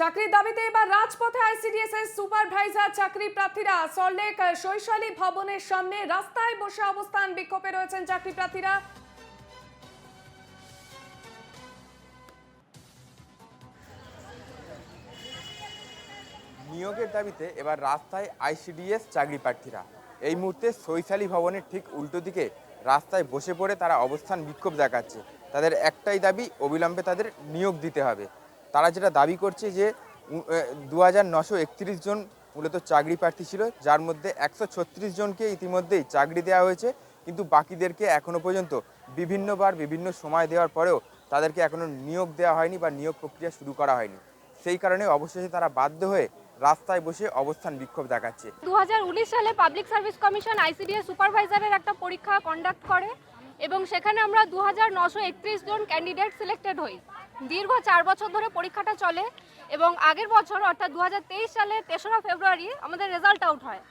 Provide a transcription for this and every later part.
চাকরির দাবিতে এবার রাজপথে আইসিডিএস এর সুপারভাইজার চাকরি প্রার্থীরা সল্টলেক শৈশালী ভবনের সামনে রাস্তায় বসে অবস্থান বিক্ষোভে রয়েছেন চাকরি প্রার্থীরা। নিয়োগের দাবিতে এবার রাস্তায় আইসিডিএস চাকরি প্রার্থীরা। এই মুহূর্তে সৈশালী ভবনের ঠিক উল্টো দিকে রাস্তায় বসে পড়ে তারা অবস্থান বিক্ষোভ দেখাচ্ছে। তাদের একটাই দাবি, অবিলম্বে তাদের নিয়োগ দিতে হবে। তারা যেটা দাবি করছে যে দু হাজার নশো একত্রিশ জন মূলত চাকরি প্রার্থী ছিল, যার মধ্যে একশো ছত্রিশ জনকে ইতিমধ্যেই চাকরি দেওয়া হয়েছে, কিন্তু বাকিদেরকে এখনও পর্যন্ত বিভিন্নবার, বিভিন্ন সময় দেওয়ার পরেও তাদেরকে এখনও নিয়োগ দেওয়া হয়নি বা নিয়োগ প্রক্রিয়া শুরু করা হয়নি। সেই কারণে অবশেষে তারা বাধ্য হয়ে রাস্তায় বসে অবস্থান বিক্ষোভ দেখাচ্ছে। দু হাজার উনিশ সালে পাবলিক সার্ভিস কমিশন আইসিডিএস সুপারভাইজারের একটা পরীক্ষা কন্ডাক্ট করে, এবং সেখানে আমরা দু জন ক্যান্ডিডেট সিলেক্টেড হই। দীর্ঘ চার বছর ধরে পরীক্ষাটা চলে এবং আগের বছর, অর্থাৎ দু হাজার তেইশ সালে তেসরা ফেব্রুয়ারি, আমাদের রেজাল্ট আউট হয়।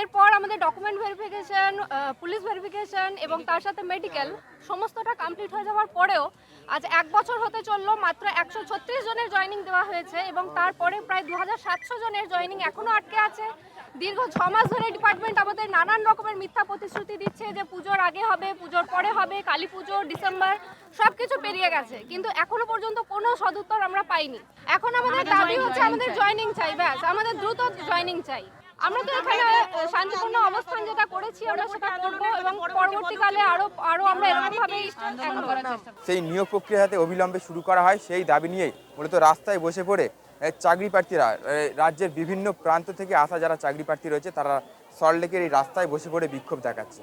এরপর আমাদের ডকুমেন্ট ভেরিফিকেশন পুলিশ ভেরিফিকেশন এবং তার সাথে মেডিকেল সমস্তটা কমপ্লিট হয়ে যাওয়ার পরেও আজ এক বছর হতে চলল, মাত্র একশো ছত্রিশ জনের জয়েনিং দেওয়া হয়েছে এবং তারপরে প্রায় দু জনের জয়েনিং এখনও আটকে আছে। দীর্ঘ ছ মাস ধরে ডিপার্টমেন্ট আমাদের নানান রকমের মিথ্যা প্রতিশ্রুতি দিচ্ছে যে পুজোর আগে হবে পুজোর পরে হবে কালী পুজো ডিসেম্বর সব কিছু পেরিয়ে গেছে। কিন্তু এখনও পর্যন্ত কোনো সদুত্তর আমরা পাইনি। এখন আমাদের দাবি হচ্ছে আমাদের জয়েনিং চাই ব্যাস আমাদের দ্রুত জয়েনিং চাই। আমরা তো এখানে শান্তিপূর্ণ অবস্থান যেটা করেছি আমরা সেটা করব এবং পরবর্তীকালে আরও আরও আমরা এরকম ভাবেই এখন করার চেষ্টা করব। সেই নিয়োগ প্রক্রিয়াতে অবিলম্বে শুরু করা হয় সেই দাবি নিয়েই মূলত রাস্তায় বসে পড়ে চাকরি প্রার্থীরা রাজ্যের বিভিন্ন প্রান্ত থেকে আসা যারা চাকরি প্রার্থী রয়েছে, তারা সল্টলেকের এই রাস্তায় বসে পড়ে বিক্ষোভ দেখাচ্ছে।